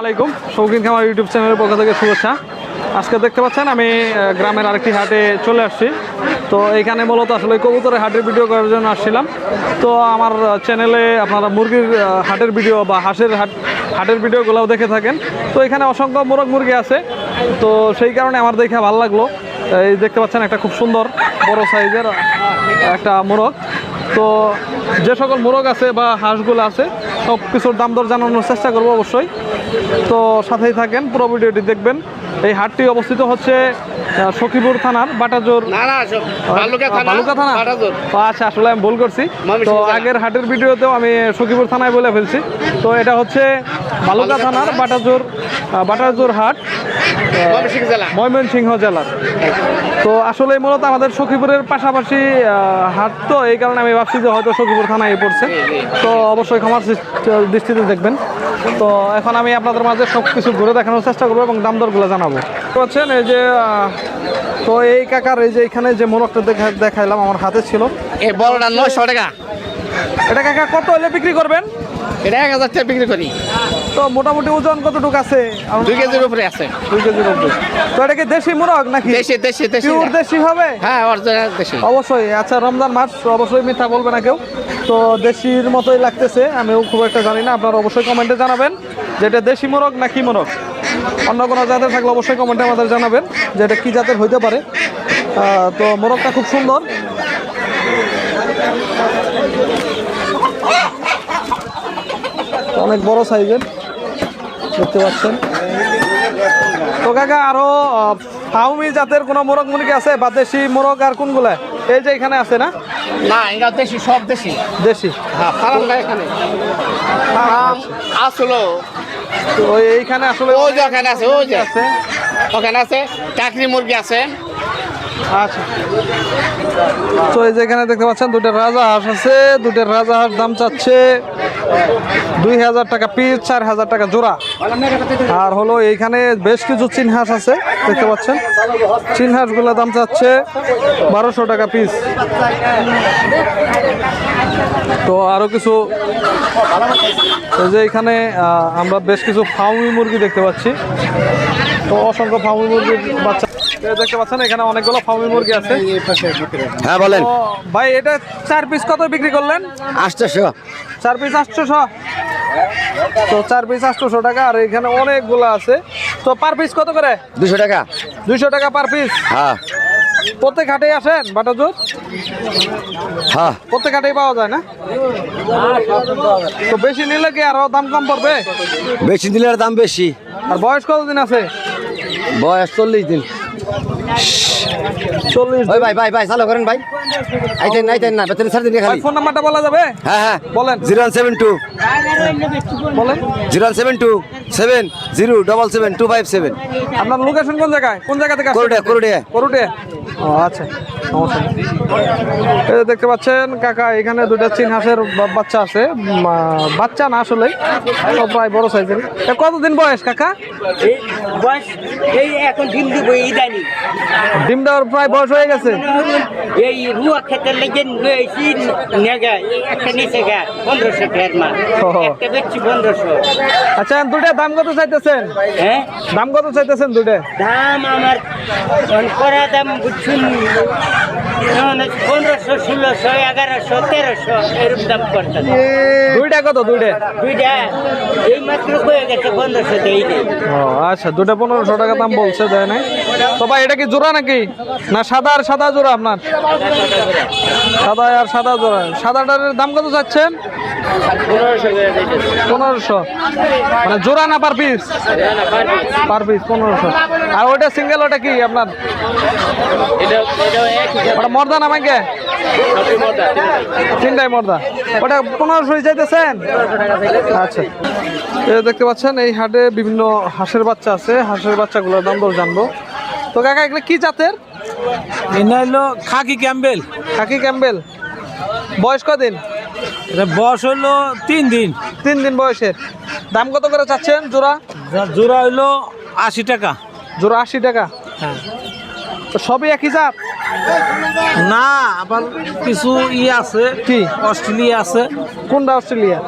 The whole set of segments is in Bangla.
আলাইকুম। শৌখিন খামার ইউটিউব চ্যানেলের পক্ষ থেকে শুভেচ্ছা। আজকে দেখতে পাচ্ছেন আমি গ্রামের আরেকটি হাটে চলে আসছি। তো এখানে মূলত আসলে কবুতরের হাটের ভিডিও করার জন্য আসছিলাম। তো আমার চ্যানেলে আপনারা মুরগির হাটের ভিডিও বা হাঁসের হাট, হাটের ভিডিওগুলোও দেখে থাকেন। তো এখানে অসংখ্য মোরগ মুরগি আছে। তো সেই কারণে আমার দেখে ভালো লাগল। এই দেখতে পাচ্ছেন একটা খুব সুন্দর বড় সাইজের একটা মোরগ। তো যে সকল মোরগ আছে বা হাঁসগুলো আছে সব কিছুর দাম দর জানানোর চেষ্টা করব অবশ্যই। তো সাথেই থাকেন পুরো ভিডিওটি দেখবেন। এই হাটটি অবস্থিত হচ্ছে সখীপুর থানার বাটাজোর। বালুকা থানা আচ্ছা আসলে আমি ভুল করছি। তো আগের হাটের ভিডিওতেও আমি সখীপুর থানায় বলে ফেলছি। তো এটা হচ্ছে বালুকা থানার বাটাজোর বাটাজোর হাট ময়মনসিংহ জেলা। ময়মনসিংহ জেলার। তো আসলে মূলত আমাদের সখীপুরের পাশাপাশি হাট তো এই কারণে আমি ভাবছি যে হয়তো সখীপুর থানায় পড়ছে। তো অবশ্যই ক্ষমার দৃষ্টিতে দেখবেন। তো এখন আমি আপনাদের মাঝে সব কিছু ঘুরে দেখানোর চেষ্টা করব এবং দাম দরগুলো জানাব। পাচ্ছেন এই যে তো এই কাকার এই যে এখানে যে মোরগটা দেখা দেখাইলাম আমার হাতে ছিল। এই বড়টা নয়শো টাকা। এটা কাকা কত হলে বিক্রি করবেন? এটা এক হাজার টাকা বিক্রি করি। তো মোটামুটি ওজন কতটুকু আছে? দুই কেজির উপরে আছে। দুই কেজির উপরে। তো এটা কি দেশি মোরগ নাকি? দেশি দেশি দেশি পিওর দেশি হবে? হ্যাঁ অরিজিনাল দেশি। অবশ্যই। আচ্ছা রমজান মাস অবশ্যই মিথ্যা বলবে না কেউ। তো দেশির মতোই লাগতেছে আমিও খুব একটা জানি না। আপনারা অবশ্যই কমেন্টে জানাবেন যে এটা দেশি মোরগ না কি মোরগ। অন্য কোনো জাতের থাকলে অবশ্যই কমেন্টে আমাদের জানাবেন যে এটা কী জাতের হইতে পারে। তো মোরগটা খুব সুন্দর। অনেক বড় সাইজের দেখতে পাচ্ছেন। তো কাকা আরও ফাউমি জাতের কোনো মোরগ মুরগি আছে? বা দেশি মোরগ আর কোনগুলা? এই যে এখানে আছে না? না এটা দেশি সব দেশি। দেশি? হ্যাঁ ফার্ম না এখানে। ফার্ম আসলো। তো এইখানে আসলে ওই যে ওখানে আছে ওই যে। আছে। ওখানে আছে মুরগি আছে। আচ্ছা। তো এই যে এখানে দেখতে পাচ্ছেন দুটো রাজা হাঁস আছে দুটো রাজা হাঁস দাম চাচ্ছে। দুই হাজার টাকা পিস চার হাজার টাকা জোড়া। আর হলো এইখানে বেশ কিছু চিন হাঁস আছে, দেখতে পাচ্ছেন। চিন হাঁসগুলোর দাম চাচ্ছে বারোশো টাকা পিস। তো আরও কিছু যে এখানে আমরা বেশ কিছু ফাউমি মুরগি দেখতে পাচ্ছি। তো অসংখ্য ফাউমি মুরগির বাচ্চা দেখতে পাচ্ছেন এখানে অনেকগুলো ফাউমি মুরগি আছে। হ্যাঁ। বলেন। ভাই এটা চার পিস কত বিক্রি করলেন? আটশোশো। চার পিস আটশোশো। তো চার পিস আটশোশো টাকা আর এখানে অনেকগুলো আছে। তো পার পিস কত করে? দুশো টাকা। দুইশো টাকা পার পিস। হ্যাঁ। প্রত্যেক হাটে আসেন বাটাজোর হ্যাঁ। প্রত্যেক হাটেই পাওয়া যায় না? তো বেশি নিলে কি আরও দাম কম পড়বে? বেশি দিলের দাম বেশি। আর বয়স কতদিন আছে? বয়স চল্লিশ দিন। চল্লিশ। ওই ভাই ভাই ভাই চালু করেন ভাই। আইতেন আইতেন না বেতন ছাড় দিন খালি। ফোন নাম্বারটা বলা যাবে? হ্যাঁ হ্যাঁ। বলেন। Zero one seven two. বলেন। Zero one seven two seven zero double seven two five seven. আপনার লোকেশন কোন জায়গায়? কোন জায়গা থেকে করুটে করুটে। করুটে? ও আচ্ছা। এই দেখতে পাচ্ছেন কাকা এখানে দুটা চিন হাঁসের বাচ্চা আছে। বাচ্চা না আসলে। প্রায় বড় সাইজের। কতদিন বয়স কাকা? বয়স এই এখন ডিম দিব এই ডিম দেওয়ার প্রায় বয়স হয়ে গেছে। এই রুয়া খেতে লেগে লয়েছি নেগা একটা নিচে গা পনেরোশো মাল। ও। একটা বেচছি পনেরোশো। আচ্ছা দুটা দাম কত চাইতেছেন? হ্যাঁ? দাম কত চাইতেছেন দুটা দাম আমার করা দাম বুঝছুন পনেরোশো ষোলোশো এগারোশো তেরোশো এরকম দাম করতে দুইটা কত দুইটা দুইটা এই মাত্র হয়ে গেছে পনেরোশো দেই আচ্ছা দুটা পনেরোশো টাকা দাম বলছে দেয় নাই। তো ভাই, এটা কি জোড়া নাকি? না, সাদা আর সাদা জোড়া আপনার? সাদা আর সাদা জোড়া। সাদাটার দাম কত চাচ্ছেন? পনেরোশো। মানে জোড়া না পার পিস পার পিস পনেরোশো। আর ওইটা সিঙ্গেল ওটা কি আপনার? ওটা মর্দা না আমাকে তিনটাই মর্দা। ওটা পনেরোশো চাইতেছেন? আচ্ছা। দেখতে পাচ্ছেন, এই হাটে বিভিন্ন হাঁসের বাচ্চা আছে। হাঁসের বাচ্চাগুলোর দাম দর জানব। তো কাকা এগুলো কি জাতের? এটা হলো খাকি ক্যাম্বেল। খাকি ক্যাম্বেল। বয়স কদিন? এটা বয়স হলো তিন দিন। তিন দিন বয়সের। দাম কত করে চাচ্ছেন জোড়া? জোড়া হইল আশি টাকা। জোড়া আশি টাকা। হ্যাঁ। তো সবই একই জাত? না আবার কিছু ই আছে। কি? অস্ট্রেলিয়া আছে। কোনটা অস্ট্রেলিয়া?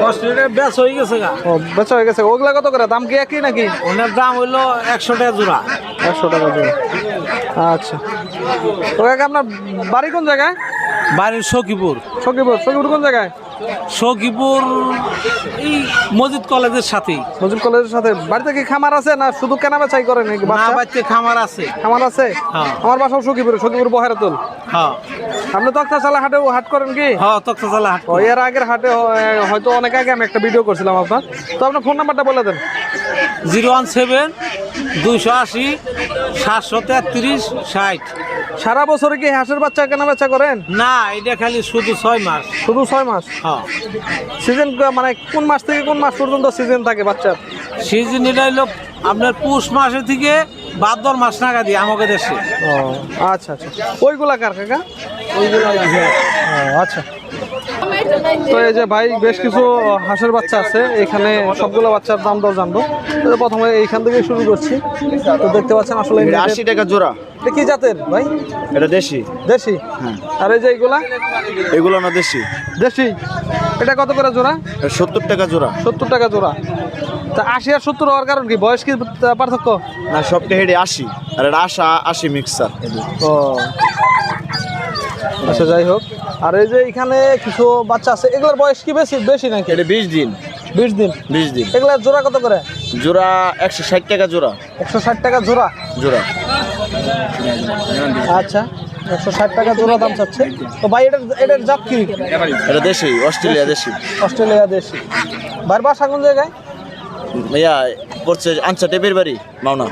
ব্যাস হয়ে গেছে গা। ও বেচা হয়ে গেছে। ওগুলা কত করে? দাম কি একই নাকি? ওনার দাম হইল একশো টাকা জোড়া। একশো টাকা জোড়া। আচ্ছা। তো কাকা আপনার বাড়ি কোন জায়গায়? বাড়ির সকিপুর সখীপুর। সকিপুর কোন জায়গায়? সখীপুর এই মসজিদ কলেজের সাথেই। মজুর কলেজের সাথে। বাড়িতে কি খামার আছে না শুধু কেনা বেচাই করেন নাকি না বাড়িতে খামার আছে। খামার আছে? হ্যাঁ। আমার বাসাও সখীপুর সখীপুর বহেরাতুল। হ্যাঁ। আপনি তক্তা চালা হাটে হাট করেন কি? হ্যাঁ তক্তা চালা হাট ও এর আগের হাটে হয়তো অনেক আগে আমি একটা ভিডিও করছিলাম আপনার। তো আপনার ফোন নাম্বারটা বলে দেন। জিরো ওয়ান সেভেন দুইশো আশি সাতশো তেত্রিশ ষাট। সারা বছরে কি হাঁসের বাচ্চা কেনা বেচা করেন? না এটা খালি শুধু ছয় মাস। শুধু ছয় মাস? হ্যাঁ। সিজন মানে কোন মাস থেকে কোন মাস পর্যন্ত সিজন থাকে বাচ্চার? সিজন এটা হলো আপনার পুষ মাসে থেকে বাদর মাস নাগা দিয়ে আমাকে দেশে। ও আচ্ছা আচ্ছা। ওইগুলা কার কাকা? ওইগুলা আচ্ছা। তো এই যে ভাই বেশ কিছু হাঁসের বাচ্চা আছে। এখানে সবগুলো বাচ্চার দাম দর জানব। প্রথমে এইখান থেকে শুরু করছি। তো দেখতে পাচ্ছেন আসলে আশি টাকা জোড়া। এটা কি জাতের ভাই? এটা দেশি। দেশি? আর এই যে এইগুলা এগুলো না দেশি। দেশি? এটা কত করে জোড়া? সত্তর টাকা জোড়া। সত্তর টাকা জোড়া। তা আশি আর সত্তর হওয়ার কারণ কি? বয়স কি পার্থক্য? না সবটা হেডে আশি। আর এটা আশা আশি মিক্সার ও। আচ্ছা যাই হোক। আর এই যে এখানে কিছু বাচ্চা আছে এগুলোর বয়স কি বেশি বেশি নাকি? এটা বিশ দিন। বিশ দিন? বিশ দিন। এগুলার জোড়া কত করে? জোড়া একশো ষাট টাকা জোড়া। একশো ষাট টাকা জোড়া? জোড়া। আচ্ছা একশো ষাট টাকা জোড়া দাম চাচ্ছে। তো ভাই এটার এটার জাত কি? এটা দেশি অস্ট্রেলিয়া দেশি। অস্ট্রেলিয়া দেশি। বাসা কোন জায়গায়? ভাইয়া করছে আনসা টেপের বাড়ি মাওনা।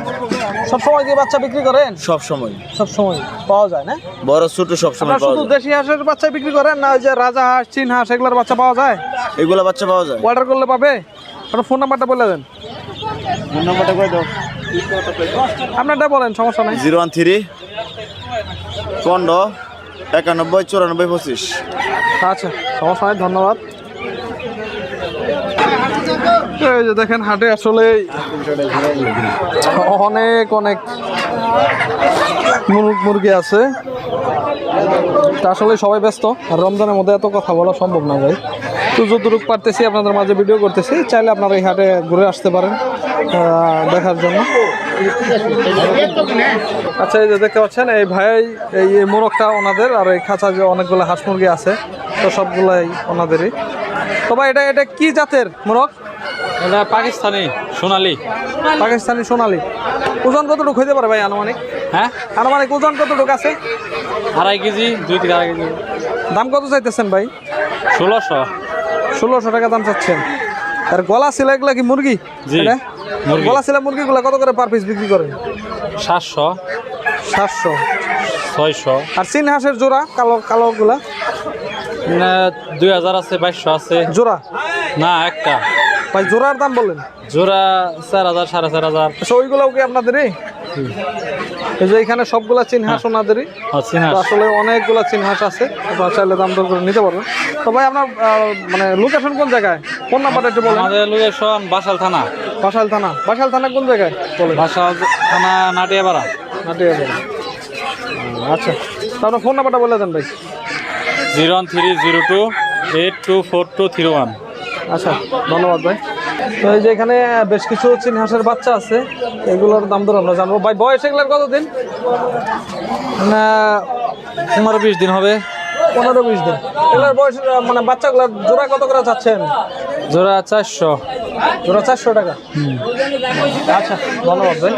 সব সময় কি বাচ্চা বিক্রি করেন? সব সময়। সব সময় পাওয়া যায় না? বড় ছোট সব সময় আপনার পাওয়া শুধু যায়। দেশি হাঁসের বাচ্চা বিক্রি করেন না ওই যে রাজা হাঁস চীন হাঁস এগুলোর বাচ্চা পাওয়া যায়? এগুলো বাচ্চা পাওয়া যায়। অর্ডার করলে পাবে? আপনার ফোন নাম্বারটা বলে দেন। নাম্বারটা করে দাও? আপনারটা বলেন সমস্যা নাই। জিরো ওয়ান থ্রি পনেরো একানব্বই চুরানব্বই পঁচিশ। আচ্ছা সমস্যা নাই ধন্যবাদ। এই যে দেখেন হাটে আসলে অনেক অনেক মুরগ আছে। তা আসলে সবাই ব্যস্ত। আর রমজানের মধ্যে এত কথা বলা সম্ভব না ভাই। তো যতটুকু পারতেছি আপনাদের মাঝে ভিডিও করতেছি। চাইলে আপনারা এই হাটে ঘুরে আসতে পারেন দেখার জন্য। আচ্ছা এই যে দেখতে পাচ্ছেন, এই ভাই এই মোরগটা ওনাদের, আর এই খাঁচা যে অনেকগুলো হাঁস মুরগি আছে, তো সবগুলাই ওনাদেরই। তো ভাই, এটা এটা কি জাতের মোরগ? এটা পাকিস্তানি সোনালি। পাকিস্তানি সোনালি। ওজন কতটুকু হইতে পারে ভাই আনুমানিক? হ্যাঁ? আনুমানিক ওজন কতটুকু আছে? আড়াই কেজি দুই থেকে আড়াই কেজি। দাম কত চাইতেছেন ভাই? ষোলোশো। ষোলোশো টাকা দাম চাচ্ছেন। আর গলা ছিল এগুলা কি মুরগি। গলা ছিল মুরগিগুলা কত করে পার পিস বিক্রি করেন? সাতশো। সাতশো। ছয়শো। আর চীন হাঁসের জোড়া কালো কালো গুলা দুই হাজার আছে বাইশশো আছে। জোড়া? না একটা। ভাই জোড়ার দাম বললেন জোড়া চার হাজার সাড়ে চার হাজার। আচ্ছা ওইগুলাও কি আপনাদেরই? এই যে এখানে সবগুলা চীন হাঁস ওনাদেরই। আসলে অনেকগুলা চীন হাঁস আছে। আপনারা চাইলে দাম দর করে নিতে পারবেন। তো ভাই আপনার মানে লোকেশন কোন জায়গায়? কোন নাম্বারটা একটু বলেন। আমাদের লোকেশন বাসাল থানা। বাসাল থানা। বাসাল থানা কোন জায়গায়? বলেন। বাসাল থানা নাটিয়াপাড়া। নাটিয়া বলেন। আচ্ছা আপনার ফোন নাম্বারটা বলে দেন ভাই। Zero one three zero two eight two four two three one. আচ্ছা ধন্যবাদ ভাই। তো এই যে এখানে বেশ কিছু চিনি হাঁসের বাচ্চা আছে। এগুলোর দাম দর আমরা জানব। ভাই বয়স এগুলোর কতদিন? না পনেরো বিশ দিন হবে। পনেরো বিশ দিন। এগুলোর বয়স মানে বাচ্চাগুলোর জোড়া কত করে চাচ্ছেন? জোড়া চারশো। জোড়া চারশো টাকা। আচ্ছা ধন্যবাদ ভাই।